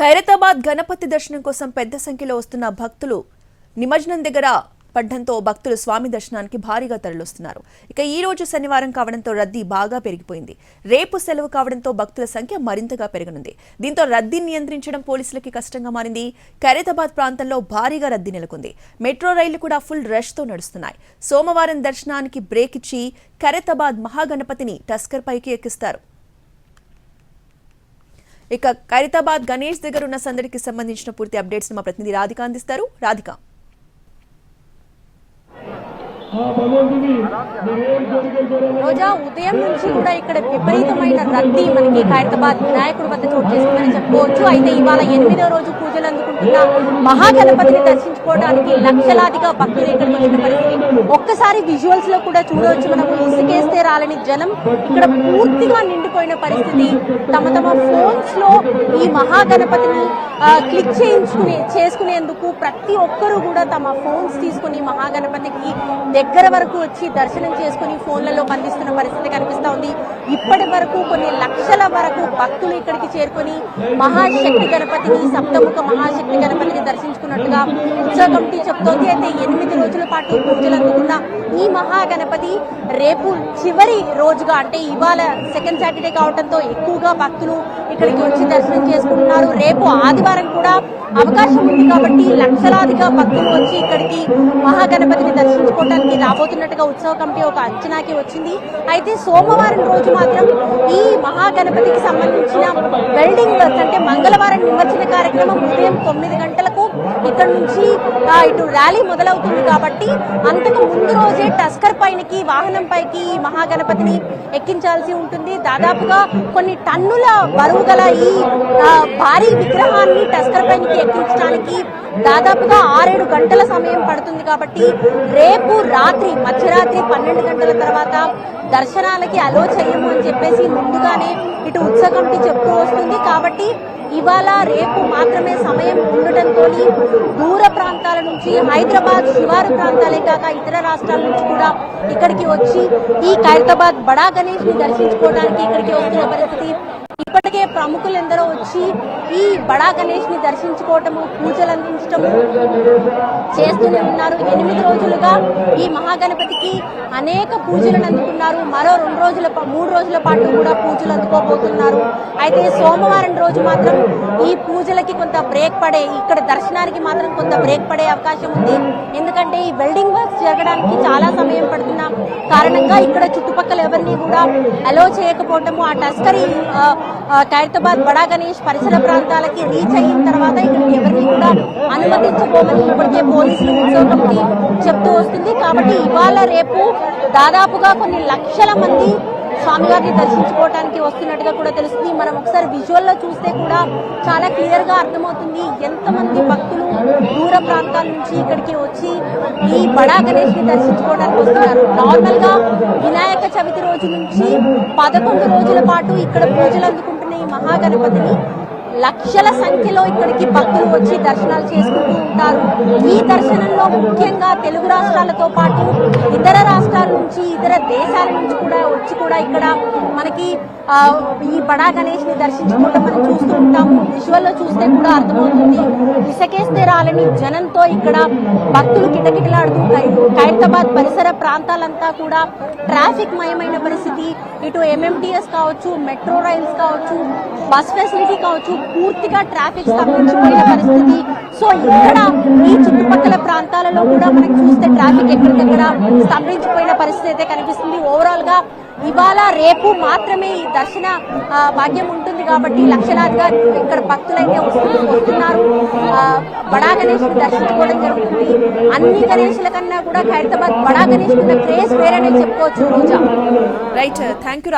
ఖైరతాబాద్ గణపతి దర్శనం కోసం పెద్ద సంఖ్యలో వస్తున్న భక్తులు నిమజ్జనం దగ్గర పడ్డంతో భక్తులు స్వామి దర్శనానికి భారీగా తరలిస్తున్నారు. ఇక ఈ రోజు శనివారం కావడంతో రద్దీ బాగా పెరిగిపోయింది. రేపు సెలవు కావడంతో భక్తుల సంఖ్య మరింతగా పెరగనుంది. దీంతో రద్దీని నియంత్రించడం పోలీసులకి కష్టంగా మారింది. ఖైరతాబాద్ ప్రాంతంలో భారీగా రద్దీ నెలకొంది. మెట్రో రైళ్ళు కూడా ఫుల్ రష్తో నడుస్తున్నాయి. సోమవారం దర్శనానికి బ్రేక్ ఇచ్చి ఖైరతాబాద్ మహాగణపతిని టస్కర్ పైకి ఎక్కిస్తారు. ఇక ఖైరతాబాద్ గణేష్ దగ్గర ఉన్న సందడికి సంబంధించిన పూర్తి అప్డేట్స్ మా ప్రతినిధి రాధిక అందిస్తారు. రాధిక. రోజా ఉదయం నుంచి కూడా ఇక్కడ విపరీతమైన రద్దీ మనకి ఖైరతాబాద్ వినాయకుడి వద్ద చోటు చేసుకుందని చెప్పుకోవచ్చు. అయితే ఇవాళ ఎనిమిదో రోజు పూజలు అందుకుంటున్న మహాగణపతిని దర్శించుకోవడానికి లక్షలాదిగా భక్తులు ఇక్కడికి వచ్చిన పరిస్థితి. ఒక్కసారి విజువల్స్లో కూడా చూడవచ్చు. మనము ఇసుకేస్తే రాలని జనం ఇక్కడ పూర్తిగా నిండిపోయిన పరిస్థితి. తమ తమ ఫోన్స్లో ఈ మహాగణపతిని క్లిక్ చేయించుకునే చేసుకునేందుకు ప్రతి ఒక్కరూ కూడా తమ ఫోన్స్ తీసుకుని మహాగణపతికి దగ్గర వరకు వచ్చి దర్శనం చేసుకుని ఫోన్లలో బంధిస్తున్న పరిస్థితి కనుక ఉంది. ఇప్పటి వరకు కొన్ని లక్షల వరకు భక్తులు ఇక్కడికి చేరుకొని మహాశక్తి గణపతిని సప్తముఖ మహాశక్తి గణపతిని దర్శించుకున్నట్టుగా ఉత్సవ కమిటీ చెప్తోంది. అయితే ఎనిమిది రోజుల పాటు పూజలు అందుకున్న ఈ మహాగణపతి రేపు చివరి రోజుగా అంటే ఇవాళ సెకండ్ సాటర్డే కావడంతో ఎక్కువగా భక్తులు ఇక్కడికి వచ్చి దర్శనం చేసుకుంటున్నారు. రేపు ఆదివారం కూడా అవకాశం ఉంది కాబట్టి లక్షలాదిగా భక్తులు వచ్చి ఇక్కడికి మహాగణపతిని దర్శించుకోవడానికి రాబోతున్నట్టుగా ఉత్సవ కమిటీ ఒక అంచనాకి వచ్చింది. అయితే సోమవారం రోజు మాత్రం ఈ మహాగణపతికి సంబంధించిన వెల్డింగ్ అంటే మంగళవారం నిమజ్జన కార్యక్రమం ఉదయం తొమ్మిది గంటల ఇక్కడ నుంచి ఇటు ర్యాలీ మొదలవుతుంది కాబట్టి అంతకు ముందు రోజే టస్కర్ పైనకి వాహనం పైకి మహాగణపతిని ఎక్కించాల్సి ఉంటుంది. దాదాపుగా కొన్ని టన్నుల బరువు గల ఈ భారీ విగ్రహాన్ని టస్కర్ పైనకి ఎక్కించడానికి దాదాపుగా ఆరేడు గంటల సమయం పడుతుంది కాబట్టి రేపు రాత్రి మధ్యరాత్రి పన్నెండు గంటల తర్వాత దర్శనాలకి అలో చెయ్యము అని చెప్పేసి ముందుగానే ఇటు ఉత్సవ కమిటీ చెప్తూ వస్తుంది కాబట్టి ఇవాళ రేపు మాత్రమే సమయం ఉండటంతో దూర ప్రాంతాల నుంచి హైదరాబాద్ శివారు ప్రాంతాలే కాక ఇతర రాష్ట్రాల నుంచి కూడా ఇక్కడికి వచ్చి ఈ ఖైరతాబాద్ బడా గణేష్ని దర్శించుకోవడానికి ఇక్కడికి వస్తున్న పరిస్థితి ఇప్పటికే ప్రముఖులు ఎందరో వచ్చి ఈ బడా గణేష్ని దర్శించుకోవటము పూజలు అందించటము చేస్తూనే ఉన్నారు. ఎనిమిది రోజులుగా ఈ మహాగణపతికి అనేక పూజలను అందుకున్నారు. మరో రెండు రోజుల మూడు రోజుల పాటు కూడా పూజలు అందుకోబోతున్నారు. అయితే సోమవారం రోజు మాత్రం ఈ పూజలకి కొంత బ్రేక్ పడే ఇక్కడ దర్శనానికి మాత్రం కొంత బ్రేక్ పడే అవకాశం ఉంది. ఎందుకంటే ఈ వెల్డింగ్ వర్క్స్ జరగడానికి చాలా సమయం పడుతున్న కారణంగా ఇక్కడ చుట్టుపక్కల ఎవరిని కూడా అలో చేయకపోవటము ఆ టస్కరీ ఖైరతాబాద్ బడా గణేష్ పరిసర ప్రాంతాలకి రీచ్ అయిన తర్వాత ఇక్కడికి ఎవరిని కూడా అనుమతించబోమని ఇప్పటికే పోలీసులు చెప్తూ వస్తుంది. కాబట్టి ఇవాళ రేపు దాదాపుగా కొన్ని లక్షల మంది స్వామివారిని దర్శించుకోవడానికి వస్తున్నట్టుగా కూడా తెలుస్తుంది. మనం ఒకసారి విజువల్లో చూస్తే కూడా చాలా క్లియర్గా అర్థమవుతుంది. ఎంతమంది భక్తులు దూర ప్రాంతాల నుంచి ఇక్కడికి వచ్చి ఈ బడా గణేష్ని దర్శించుకోవడానికి వస్తున్నారు. నార్మల్గా వినాయక చవితి రోజు నుంచి పదకొండు రోజుల పాటు ఇక్కడ పూజలు అందుకుంటున్న ఈ మహాగణపతిని లక్షల సంఖ్యలో ఇక్కడికి భక్తులు వచ్చి దర్శనాలు చేసుకుంటూ ఉంటారు. ఈ దర్శనంలో ముఖ్యంగా తెలుగు రాష్ట్రాలతో పాటు ఇతర రాష్ట్రాల నుంచి ఇతర దేశాల నుంచి కూడా వచ్చి కూడా ఇక్కడ మనకి ఈ బడా గణేష్ని దర్శించుకుంటూ మనం చూస్తూ ఉంటాం విజువల్లో చూస్తే కూడా అర్థమవుతుంది. ఇసకేస్తే రాలని జనంతో ఇక్కడ భక్తులు కిటకిటలాడుతూ హైదరాబాద్ ఖైరతాబాద్ పరిసర ప్రాంతాలంతా కూడా ట్రాఫిక్ మయమైన పరిస్థితి. ఇటు ఎంఎంటీఎస్ కావచ్చు మెట్రో రైల్స్ కావచ్చు బస్ ఫెసిలిటీ కావచ్చు పూర్తిగా ట్రాఫిక్ స్తంభించిపోయిన పరిస్థితి. సో ఇక్కడ ఈ చుట్టుపక్కల ప్రాంతాలలో కూడా మనకి చూస్తే ట్రాఫిక్ ఎక్కడికక్కడ స్తంభించిపోయిన పరిస్థితి అయితే కనిపిస్తుంది. ఓవరాల్గా ఇవాళ రేపు మాత్రమే ఈ దర్శన భాగ్యం ఉంటుంది కాబట్టి లక్షలాదిగా ఇక్కడ భక్తులైతే వస్తున్నారు. బడా గణేష్ దర్శించుకోవడం జరుగుతుంది. అన్ని గణేష్ల కన్నా కూడా ఖైరతాబాద్ బడా గణేష్ మీద క్రేజ్ వేరనే చెప్పుకోవచ్చు రోజా. Right thank you